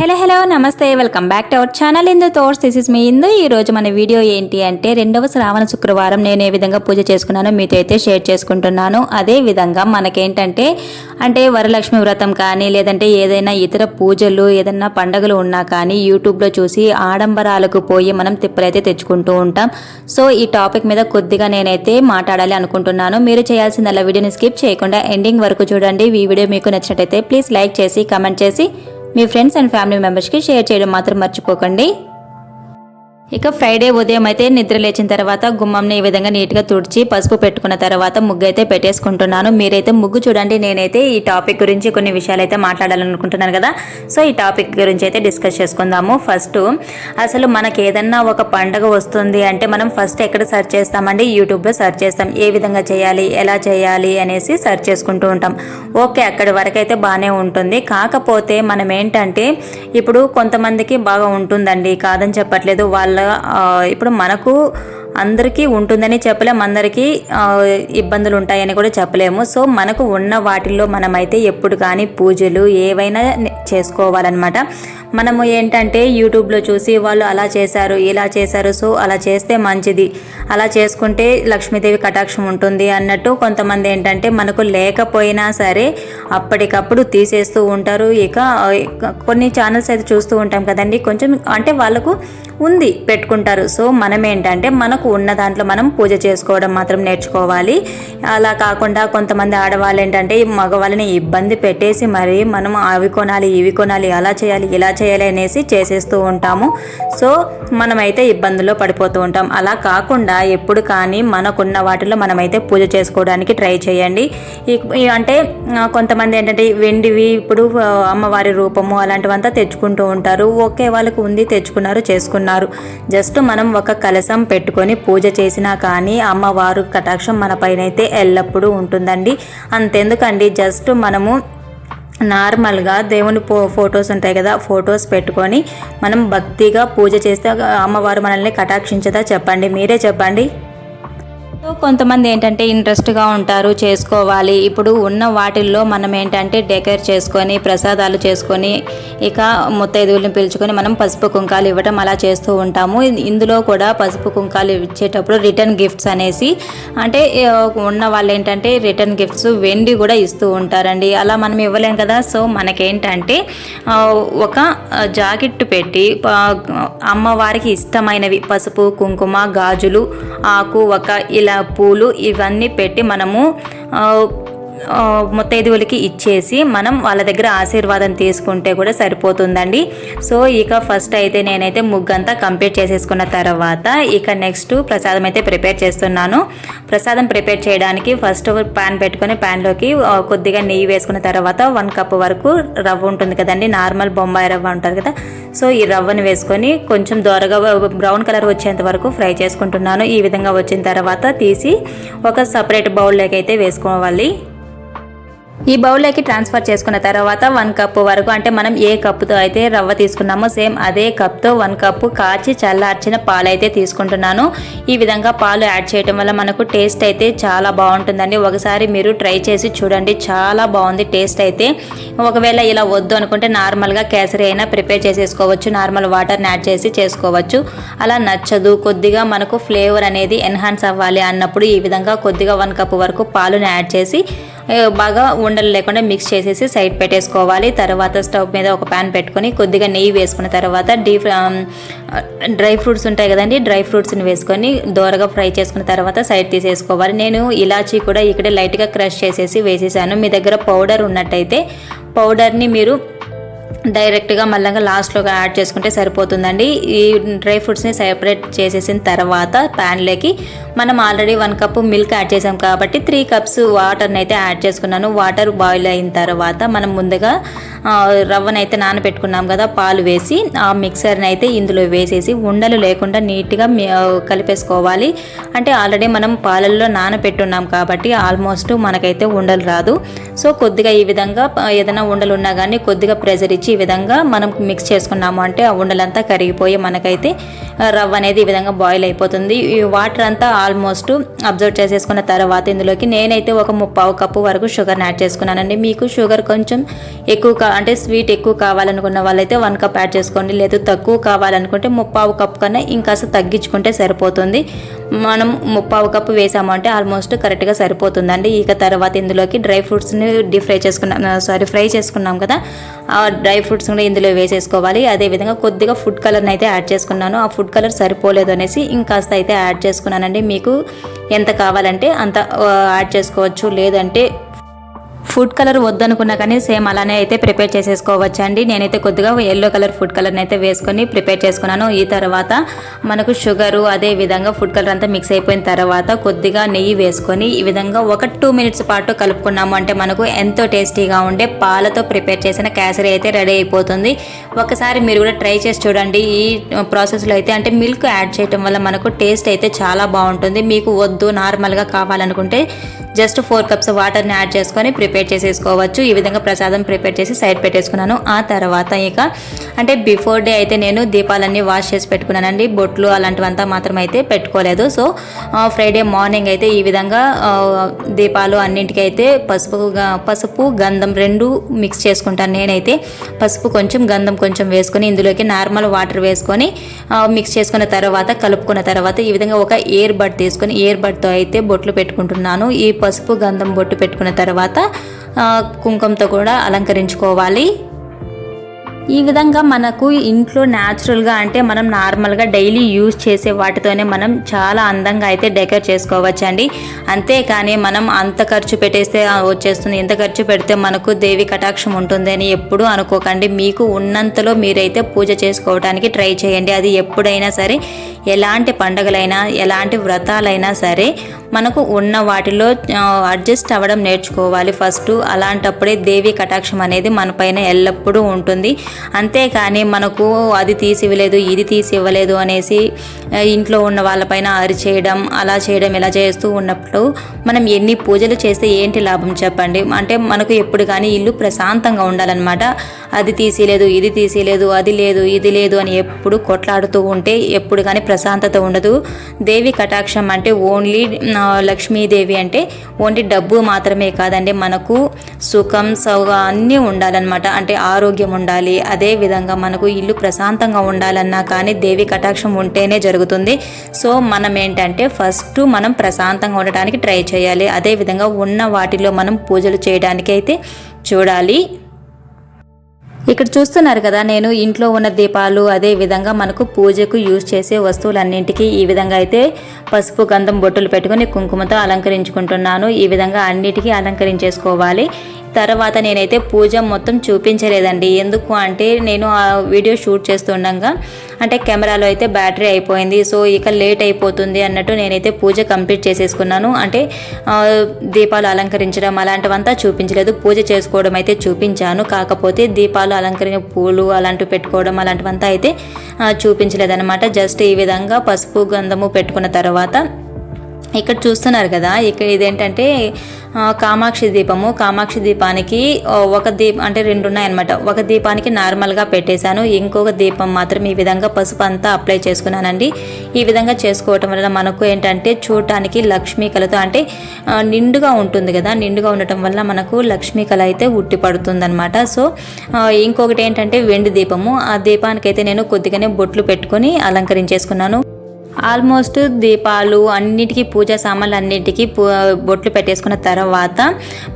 Hello hello నమస్తే welcome back to our channel Indu థోర్స్ this is me Indu. ఈ రోజు మన వీడియో ఏంటి అంటే రెండవ శ్రావణ శుక్రవారం నేను ఏ విధంగా పూజ చేసుకున్నానో మీతో అయితే షేర్ చేసుకుంటున్నాను. అదే విధంగా మనకేంటంటే అంటే వరలక్ష్మి వ్రతం కానీ లేదంటే ఏదైనా ఇతర పూజలు ఏదైనా పండగలు ఉన్నా కానీ యూట్యూబ్లో చూసి ఆడంబరాలకు పోయి మనం తిప్పలైతే తెచ్చుకుంటూ ఉంటాం. సో ఈ టాపిక్ మీద కొద్దిగా నేనైతే మాట్లాడాలి అనుకుంటున్నాను. మీరు చేయాల్సిందల్లా వీడియోని స్కిప్ చేయకుండా ఎండింగ్ వరకు చూడండి. ఈ వీడియో మీకు నచ్చినట్టయితే ప్లీజ్ లైక్ చేసి కమెంట్ చేసి మీ ఫ్రెండ్స్ అండ్ ఫ్యామిలీ మెంబర్స్కి షేర్ చేయడం మాత్రం మర్చిపోకండి. ఇక ఫ్రైడే ఉదయం అయితే నిద్ర లేచిన తర్వాత గుమ్మంని ఈ విధంగా నీట్గా తుడిచి పసుపు పెట్టుకున్న తర్వాత ముగ్గు అయితే పెట్టేసుకుంటున్నాను. మీరైతే ముగ్గు చూడండి. నేనైతే ఈ టాపిక్ గురించి కొన్ని విషయాలు అయితే మాట్లాడాలనుకుంటున్నాను కదా. సో ఈ టాపిక్ గురించి అయితే డిస్కస్ చేసుకుందాము. ఫస్ట్ అసలు మనకి ఏదన్నా ఒక పండగ వస్తుంది అంటే మనం ఫస్ట్ ఎక్కడ సెర్చ్ చేస్తామండి? యూట్యూబ్లో సెర్చ్ చేస్తాం. ఏ విధంగా చేయాలి? ఎలా చేయాలి? అనేసి సెర్చ్ చేసుకుంటూ ఉంటాం. ఓకే అక్కడి వరకు అయితే బాగానే ఉంటుంది. కాకపోతే మనం ఏంటంటే ఇప్పుడు కొంతమందికి బాగా ఉంటుందండి. కాదని చెప్పట్లేదు. వాళ్ళ ఆ, ఇప్పుడు మనకు అందరికీ ఉంటుందని చెప్పలేము అందరికీ ఇబ్బందులు ఉంటాయని కూడా చెప్పలేము. సో మనకు ఉన్న వాటిల్లో మనమైతే ఎప్పుడు కానీ పూజలు ఏవైనా చేసుకోవాలన్నమాట. మనము ఏంటంటే యూట్యూబ్లో చూసి వాళ్ళు అలా చేశారు ఇలా చేశారు సో అలా చేస్తే మంచిది. అలా చేసుకుంటే లక్ష్మీదేవి కటాక్షం ఉంటుంది అన్నట్టు కొంతమంది ఏంటంటే మనకు లేకపోయినా సరే అప్పటికప్పుడు తీసేస్తూ ఉంటారు. ఇక కొన్ని ఛానల్స్ అయితే చూస్తూ ఉంటాం కదండి. కొంచెం అంటే వాళ్ళకు ఉంది పెట్టుకుంటారు. సో మనం ఏంటంటే మనకు ఉన్న దాంట్లో మనం పూజ చేసుకోవడం మాత్రం నేర్చుకోవాలి. అలా కాకుండా కొంతమంది ఆడవాళ్ళు ఏంటంటే మగవాళ్ళని ఇబ్బంది పెట్టేసి మరి మనం అవి కొనాలి ఇవి కొనాలి అలా చేయాలి ఇలా చేయాలి అనేసి చేసేస్తూ ఉంటాము. సో మనమైతే ఇబ్బందుల్లో పడిపోతూ ఉంటాం. అలా కాకుండా ఎప్పుడు కానీ మనకున్న వాటిలో మనమైతే పూజ చేసుకోవడానికి ట్రై చేయండి. అంటే కొంతమంది ఏంటంటే వెండివి ఇప్పుడు అమ్మవారి రూపము అలాంటివంతా తెచ్చుకుంటూ ఉంటారు. ఓకే వాళ్ళకు ఉంది తెచ్చుకున్నారు చేసుకున్నారు. జస్ట్ మనం ఒక కలసం పెట్టుకొని పూజ చేసినా కానీ అమ్మవారు కటాక్షం మన పైన అయితే ఎల్లప్పుడూ ఉంటుందండి. అంతెందుకండి జస్ట్ మనము నార్మల్గా దేవుని ఫో ఫొటోస్ ఉంటాయి కదా ఫొటోస్ పెట్టుకొని మనం భక్తిగా పూజ చేస్తే అమ్మవారు మనల్ని కటాక్షించదా చెప్పండి మీరే చెప్పండి. సో కొంతమంది ఏంటంటే ఇంట్రెస్ట్గా ఉంటారు చేసుకోవాలి. ఇప్పుడు ఉన్న వాటిల్లో మనం ఏంటంటే డెకరేట్ చేసుకొని ప్రసాదాలు చేసుకొని ఇక ముత్తైదువులను పిలుచుకొని మనం పసుపు కుంకాలు ఇవ్వటం అలా చేస్తూ ఉంటాము. ఇందులో కూడా పసుపు కుంకాలు ఇచ్చేటప్పుడు రిటర్న్ గిఫ్ట్స్ అనేసి అంటే ఉన్న వాళ్ళు ఏంటంటే రిటర్న్ గిఫ్ట్స్ వెండి కూడా ఇస్తూ ఉంటారండి. అలా మనం ఇవ్వలేం కదా. సో మనకేంటంటే ఒక జాకెట్ పెట్టి అమ్మవారికి ఇష్టమైనవి పసుపు కుంకుమ గాజులు ఆకు ఒక ఇలా పూలు ఇవన్నీ పెట్టి మనము ఆ, ముత్తైదువులకి ఇచ్చేసి మనం వాళ్ళ దగ్గర ఆశీర్వాదం తీసుకుంటే కూడా సరిపోతుందండి. సో ఇక ఫస్ట్ అయితే నేనైతే ముగ్గంతా కంప్లీట్ చేసేసుకున్న తర్వాత ఇక నెక్స్ట్ ప్రసాదం అయితే ప్రిపేర్ చేస్తున్నాను. ప్రసాదం ప్రిపేర్ చేయడానికి ఫస్ట్ ప్యాన్ పెట్టుకొని ప్యాన్లోకి కొద్దిగా నెయ్యి వేసుకున్న తర్వాత వన్ కప్ వరకు రవ్వ ఉంటుంది కదండి నార్మల్ బొంబాయి రవ్వ ఉంటుంది కదా. సో ఈ రవ్వను వేసుకొని కొంచెం దోరగా బ్రౌన్ కలర్ వచ్చేంత వరకు ఫ్రై చేసుకుంటున్నాను. ఈ విధంగా వచ్చిన తర్వాత తీసి ఒక సపరేట్ బౌల్లోకి అయితే వేసుకోవాలి. ఈ బౌల్లోకి ట్రాన్స్ఫర్ చేసుకున్న తర్వాత వన్ కప్ వరకు అంటే మనం ఏ కప్పుతో అయితే రవ్వ తీసుకున్నామో సేమ్ అదే కప్తో వన్ కప్పు కాచి చల్లార్చిన పాలు అయితే తీసుకుంటున్నాను. ఈ విధంగా పాలు యాడ్ చేయడం వల్ల మనకు టేస్ట్ అయితే చాలా బాగుంటుందండి. ఒకసారి మీరు ట్రై చేసి చూడండి చాలా బాగుంది టేస్ట్ అయితే. ఒకవేళ ఇలా వద్దు అనుకుంటే నార్మల్గా కేసరి అయినా ప్రిపేర్ చేసేసుకోవచ్చు నార్మల్ వాటర్ని యాడ్ చేసి చేసుకోవచ్చు. అలా నచ్చదు కొద్దిగా మనకు ఫ్లేవర్ అనేది ఎన్హాన్స్ అవ్వాలి అన్నప్పుడు ఈ విధంగా కొద్దిగా వన్ కప్ వరకు పాలుని యాడ్ చేసి బాగా ఉండలు లేకుండా మిక్స్ చేసేసి సైడ్ పెట్టేసుకోవాలి. తర్వాత స్టవ్ మీద ఒక ప్యాన్ పెట్టుకొని కొద్దిగా నెయ్యి వేసుకున్న తర్వాత డీప్ డ్రై ఫ్రూట్స్ ఉంటాయి కదండి డ్రై ఫ్రూట్స్ని వేసుకొని దోరగా ఫ్రై చేసుకున్న తర్వాత సైడ్ తీసేసుకోవాలి. నేను ఇలాచీ కూడా ఇక్కడే లైట్గా క్రష్ చేసేసి వేసేసాను. మీ దగ్గర పౌడర్ ఉన్నట్టయితే పౌడర్ని మీరు డైరెక్ట్గా మళ్ళీ లాస్ట్లో యాడ్ చేసుకుంటే సరిపోతుందండి. ఈ డ్రై ఫ్రూట్స్ని సెపరేట్ చేసేసిన తర్వాత ప్యాన్లోకి మనం already one cup milk add చేసాం కాబట్టి త్రీ కప్స్ వాటర్ని అయితే యాడ్ చేసుకున్నాను. వాటర్ బాయిల్ అయిన తర్వాత మనం ముందుగా రవ్వను రవ్వనైతే నానబెట్టుకున్నాం కదా పాలు వేసి ఆ మిక్సర్ని అయితే ఇందులో వేసేసి ఉండలు లేకుండా నీట్గా కలిపేసుకోవాలి. అంటే ఆల్రెడీ మనం పాలల్లో నానబెట్టున్నాం కాబట్టి ఆల్మోస్ట్ మనకైతే ఉండలు రాదు. సో కొద్దిగా ఈ విధంగా ఏదైనా ఉండలు ఉన్నా కానీ కొద్దిగా ప్రెజర్ ఇచ్చి ఈ విధంగా మనం మిక్స్ చేసుకున్నాము అంటే ఆ ఉండలంతా కరిగిపోయి మనకైతే రవ్వ అనేది ఈ విధంగా బాయిల్ అయిపోతుంది. ఈ వాటర్ అంతా ఆల్మోస్ట్ అబ్జర్వ్ చేసేసుకున్న తర్వాత ఇందులోకి నేనైతే ఒక ముప్పావు కప్పు వరకు షుగర్ని యాడ్ చేసుకున్నానండి. మీకు షుగర్ కొంచెం ఎక్కువ కా అంటే స్వీట్ ఎక్కువ కావాలనుకున్న వాళ్ళైతే వన్ కప్ యాడ్ చేసుకోండి. లేదు తక్కువ కావాలనుకుంటే ముప్పావు కప్ కన్నా ఇంకాస్త తగ్గించుకుంటే సరిపోతుంది. మనం ముప్పావు కప్పు వేసాము అంటే ఆల్మోస్ట్ కరెక్ట్గా సరిపోతుందండి. ఇక తర్వాత ఇందులోకి డ్రై ఫ్రూట్స్ని డీ ఫ్రై చేసుకున్నాం. సారీ ఫ్రై చేసుకున్నాం కదా. ఆ డ్రై ఫ్రూట్స్ కూడా ఇందులో వేసేసుకోవాలి. అదేవిధంగా కొద్దిగా ఫుడ్ కలర్ని అయితే యాడ్ చేసుకున్నాను. ఆ ఫుడ్ కలర్ సరిపోలేదు అనేసి ఇంకాస్త అయితే యాడ్ చేసుకున్నానండి. మీకు ఎంత కావాలంటే అంత యాడ్ చేసుకోవచ్చు. లేదంటే ఫుడ్ కలర్ వద్దనుకున్నా కానీ సేమ్ అలానే అయితే ప్రిపేర్ చేసేసుకోవచ్చండి. నేనైతే కొద్దిగా ఎల్లో కలర్ ఫుడ్ కలర్ని అయితే వేసుకొని ప్రిపేర్ చేసుకున్నాను. ఈ తర్వాత మనకు షుగరు అదే విధంగా ఫుడ్ కలర్ అంతా మిక్స్ అయిపోయిన తర్వాత కొద్దిగా నెయ్యి వేసుకొని ఈ విధంగా ఒక టూ మినిట్స్ పాటు కలుపుకున్నాము. అంటే మనకు ఎంతో టేస్టీగా ఉండే పాలతో ప్రిపేర్ చేసిన క్యాసరీ అయితే రెడీ అయిపోతుంది. ఒకసారి మీరు కూడా ట్రై చేసి చూడండి. ఈ ప్రాసెస్లో అయితే అంటే మిల్క్ యాడ్ చేయటం వల్ల మనకు టేస్ట్ అయితే చాలా బాగుంటుంది. మీకు వద్దు నార్మల్గా కావాలనుకుంటే జస్ట్ ఫోర్ కప్స్ వాటర్ని యాడ్ చేసుకొని ప్రిపేర్ చేసేసుకోవచ్చు. ఈ విధంగా ప్రసాదం ప్రిపేర్ చేసి సైడ్ పెట్టేసుకున్నాను. ఆ తర్వాత ఇక అంటే బిఫోర్ డే అయితే నేను దీపాలన్నీ వాష్ చేసి పెట్టుకున్నానండి. బొట్లు అలాంటివంతా మాత్రం అయితే పెట్టుకోలేదు. సో ఫ్రైడే మార్నింగ్ అయితే ఈ విధంగా దీపాలు అన్నింటికి అయితే పసుపు పసుపు గంధం రెండు మిక్స్ చేసుకుంటాను నేనైతే. పసుపు కొంచెం గంధం కొంచెం వేసుకొని ఇందులోకి నార్మల్ వాటర్ వేసుకొని మిక్స్ చేసుకున్న తర్వాత కలుపుకున్న తర్వాత ఈ విధంగా ఒక ఇయర్ బడ్ తీసుకొని ఇయర్ బడ్తో అయితే బొట్లు పెట్టుకుంటున్నాను. ఈ పసుపు గంధం బొట్టు పెట్టుకున్న తర్వాత కుంకుమతో కూడా అలంకరించుకోవాలి. ఈ విధంగా మనకు ఇంట్లో న్యాచురల్గా అంటే మనం నార్మల్గా డైలీ యూజ్ చేసే వాటితోనే మనం చాలా అందంగా అయితే డెకరేట్ చేసుకోవచ్చు అండి అంతేకాని మనం అంత ఖర్చు పెట్టేస్తే వచ్చేస్తుంది ఎంత ఖర్చు పెడితే మనకు దేవి కటాక్షం ఉంటుంది అని ఎప్పుడూ అనుకోకండి. మీకు ఉన్నంతలో మీరైతే పూజ చేసుకోవడానికి ట్రై చేయండి. అది ఎప్పుడైనా సరే ఎలాంటి పండగలైనా ఎలాంటి వ్రతాలైనా సరే మనకు ఉన్న వాటిలో అడ్జస్ట్ అవ్వడం నేర్చుకోవాలి. ఫస్ట్ అలాంటప్పుడే దేవి కటాక్షం అనేది మనపైన ఎల్లప్పుడూ ఉంటుంది. అంతేకాని మనకు అది తీసి ఇవ్వలేదు ఇది తీసి ఇవ్వలేదు అనేసి ఇంట్లో ఉన్న వాళ్ళపైన అరిచేయడం అలా చేయడం ఇలా చేస్తూ ఉన్నప్పుడు మనం ఎన్ని పూజలు చేస్తే ఏంటి లాభం చెప్పండి? అంటే మనకు ఎప్పుడు కానీ ఇల్లు ప్రశాంతంగా ఉండాలన్నమాట. అది తీసిలేదు ఇది తీసిలేదు అది లేదు ఇది లేదు అని ఎప్పుడు కొట్లాడుతూ ఉంటే ఎప్పుడు కానీ ప్రశాంతత ఉండదు. దేవి కటాక్షం అంటే ఓన్లీ లక్ష్మీదేవి అంటే ఓన్లీ డబ్బు మాత్రమే కాదండి మనకు సుఖం సౌ అన్నీ ఉండాలన్నమాట. అంటే ఆరోగ్యం ఉండాలి అదే విధంగా మనకు ఇల్లు ప్రశాంతంగా ఉండాలన్నా కానీ దేవి కటాక్షం ఉంటేనే జరుగుతుంది. సో మనం ఏంటంటే ఫస్ట్ మనం ప్రశాంతంగా ఉండటానికి ట్రై చేయాలి. అదే విధంగా ఉన్న వాటిలో మనం పూజలు చేయడానికి అయితే చూడాలి. ఇక్కడ చూస్తున్నారు కదా నేను ఇంట్లో ఉన్న దీపాలు అదే విధంగా మనకు పూజకు యూజ్ చేసే వస్తువులన్నింటికి ఈ విధంగా అయితే పసుపు గంధం బొట్టులు పెట్టుకొని కుంకుమతో అలంకరించుకుంటున్నాను. ఈ విధంగా అన్నిటికీ అలంకరించేసుకోవాలి. తర్వాత నేనైతే పూజ మొత్తం చూపించలేదండి. ఎందుకు అంటే నేను ఆ వీడియో షూట్ చేస్తుండగా అంటే కెమెరాలో అయితే బ్యాటరీ అయిపోయింది. సో ఇక లేట్ అయిపోతుంది అన్నట్టు నేనైతే పూజ కంప్లీట్ చేసేసుకున్నాను. అంటే దీపాలు అలంకరించడం అలాంటివంతా చూపించలేదు. పూజ చేసుకోవడం అయితే చూపించాను. కాకపోతే దీపాలు అలంకరించిన పూలు అలాంటివి పెట్టుకోవడం అలాంటివంతా అయితే చూపించలేదన్నమాట. జస్ట్ ఈ విధంగా పసుపు గంధము పెట్టుకున్న తర్వాత ఇక్కడ చూస్తున్నారు కదా ఇక్కడ ఇదేంటంటే కామాక్షి దీపము. కామాక్షి దీపానికి ఒక దీపం అంటే రెండు ఉన్నాయన్నమాట ఒక దీపానికి నార్మల్గా పెట్టేశాను. ఇంకొక దీపం మాత్రం ఈ విధంగా పసుపు అంతా అప్లై చేసుకున్నానండి. ఈ విధంగా చేసుకోవటం వల్ల మనకు ఏంటంటే చూడటానికి లక్ష్మీ కళతో అంటే నిండుగా ఉంటుంది కదా. నిండుగా ఉండటం వల్ల మనకు లక్ష్మీ కళ అయితే ఉట్టి పడుతుందనమాట సో ఇంకొకటి ఏంటంటే వెండి దీపము. ఆ దీపానికైతే నేను కొద్దిగానే బొట్లు పెట్టుకొని అలంకరించేసుకున్నాను. ఆల్మోస్ట్ దీపాలు అన్నిటికీ పూజా సామాన్లు అన్నిటికీ పూ బొట్లు పెట్టేసుకున్న తర్వాత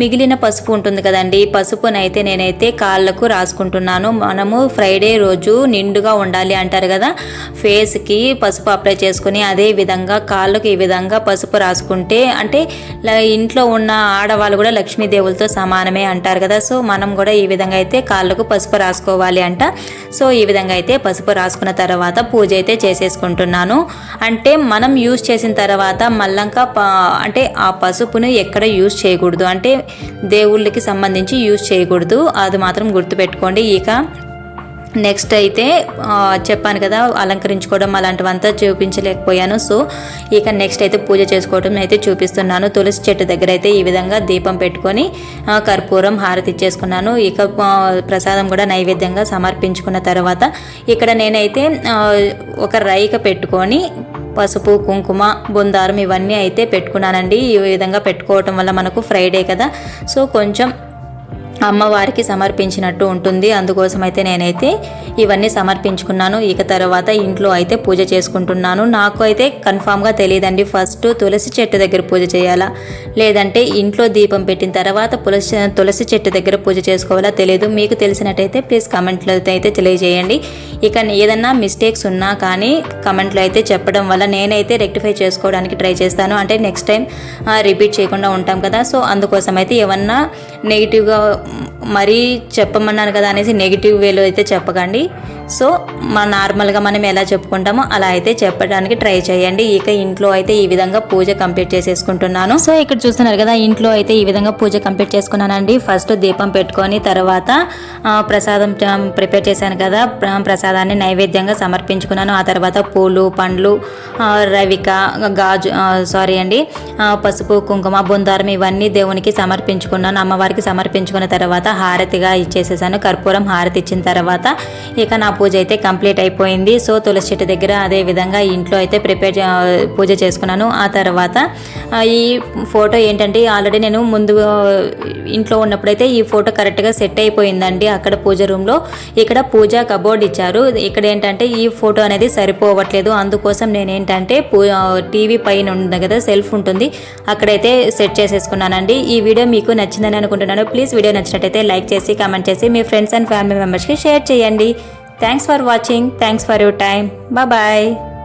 మిగిలిన పసుపు ఉంటుంది కదండి పసుపునైతే నేనైతే కాళ్ళకు రాసుకుంటున్నాను. మనము ఫ్రైడే రోజు నిండుగా ఉండాలి అంటారు కదా ఫేస్కి పసుపు అప్లై చేసుకుని అదే విధంగా కాళ్ళకు ఈ విధంగా పసుపు రాసుకుంటే అంటే ఇంట్లో ఉన్న ఆడవాళ్ళు కూడా లక్ష్మీదేవులతో సమానమే అంటారు కదా. సో మనం కూడా ఈ విధంగా అయితే కాళ్ళకు పసుపు రాసుకోవాలి అంట. సో ఈ విధంగా అయితే పసుపు రాసుకున్న తర్వాత పూజ అయితే చేసేసుకుంటున్నాను. అంటే మనం యూజ్ చేసిన తర్వాత మళ్ళంకా అంటే ఆ పసుపును ఎక్కడ యూజ్ చేయకూడదు. అంటే దేవుళ్ళకి సంబంధించి యూజ్ చేయకూడదు. అది మాత్రం గుర్తుపెట్టుకోండి. ఇక నెక్స్ట్ అయితే చెప్పాను కదా అలంకరించుకోవడం అలాంటివంతా చూపించలేకపోయాను. సో ఇక నెక్స్ట్ అయితే పూజ చేసుకోవడం అయితే చూపిస్తున్నాను. తులసి చెట్టు దగ్గర అయితే ఈ విధంగా దీపం పెట్టుకొని కర్పూరం హారతి ఇచ్చేసుకున్నాను. ఇక ప్రసాదం కూడా నైవేద్యంగా సమర్పించుకున్న తర్వాత ఇక్కడ నేనైతే ఒక రైక పెట్టుకొని పసుపు కుంకుమ బొందారం ఇవన్నీ అయితే పెట్టుకున్నానండి. ఈ విధంగా పెట్టుకోవటం వల్ల మనకు ఫ్రైడే కదా. సో కొంచెం అమ్మవారికి సమర్పించినట్టు ఉంటుంది. అందుకోసం అయితే నేనైతే ఇవన్నీ సమర్పించుకున్నాను. ఇక తర్వాత ఇంట్లో అయితే పూజ చేసుకుంటున్నాను. నాకు అయితే కన్ఫామ్గా తెలియదండి. ఫస్ట్ తులసి చెట్టు దగ్గర పూజ చేయాలా? లేదంటే ఇంట్లో దీపం పెట్టిన తర్వాత తులసి తులసి చెట్టు దగ్గర పూజ చేసుకోవాలా? తెలియదు మీకు తెలిసినట్టయితే ప్లీజ్ కమెంట్లో అయితే తెలియజేయండి. ఇక ఏదన్నా మిస్టేక్స్ ఉన్నా కానీ కమెంట్లో అయితే చెప్పడం వల్ల నేనైతే రెక్టిఫై చేసుకోవడానికి ట్రై చేస్తాను. అంటే నెక్స్ట్ టైం రిపీట్ చేయకుండా ఉంటాం కదా. సో అందుకోసం అయితే ఏమన్నా నెగిటివ్గా మరీ చెప్పమన్నాను కదా అనేసి నెగిటివ్ వేలో అయితే చెప్పకండి. సో మా నార్మల్గా మనం ఎలా చెప్పుకుంటామో అలా అయితే చెప్పడానికి ట్రై చేయండి. ఇక ఇంట్లో అయితే ఈ విధంగా పూజ కంప్లీట్ చేసేసుకుంటున్నాను. సో ఇక్కడ చూస్తున్నారు కదా ఇంట్లో అయితే ఈ విధంగా పూజ కంప్లీట్ చేసుకున్నానండి. ఫస్ట్ దీపం పెట్టుకొని తర్వాత ప్రసాదం ప్రిపేర్ చేశాను కదా ప్రసాదాన్ని నైవేద్యంగా సమర్పించుకున్నాను. ఆ తర్వాత పూలు పండ్లు రవిక గాజు సారీ అండి పసుపు కుంకుమ బొందారం ఇవన్నీ దేవునికి సమర్పించుకున్నాను. అమ్మవారికి సమర్పించుకున్న తర్వాత హారతిగా ఇచ్చేసేసాను. కర్పూరం హారతి ఇచ్చిన తర్వాత ఇక నా పూజ అయితే కంప్లీట్ అయిపోయింది. సో తులసి చెట్టు దగ్గర అదే విధంగా ఇంట్లో అయితే ప్రిపేర్ పూజ చేసుకున్నాను. ఆ తర్వాత ఈ ఫోటో ఏంటంటే ఆల్రెడీ నేను ముందు ఇంట్లో ఉన్నప్పుడైతే ఈ ఫోటో కరెక్ట్గా సెట్ అయిపోయిందండి అక్కడ పూజ రూమ్లో. ఇక్కడ పూజ కబోర్డ్ ఇచ్చారు. ఇక్కడ ఏంటంటే ఈ ఫోటో అనేది సరిపోవట్లేదు. అందుకోసం నేను ఏంటంటే పూ టీవీ పైన ఉంది కదా సెల్ఫ్ ఉంటుంది. అక్కడైతే సెట్ చేసేసుకున్నానండి. ఈ వీడియో మీకు నచ్చిందని అనుకుంటున్నాను. ప్లీజ్ వీడియో నచ్చినట్టయితే లైక్ చేసి కామెంట్ చేసి మీ ఫ్రెండ్స్ అండ్ ఫ్యామిలీ మెంబర్స్కి షేర్ చేయండి. Thanks for watching. Thanks for your time. Bye bye.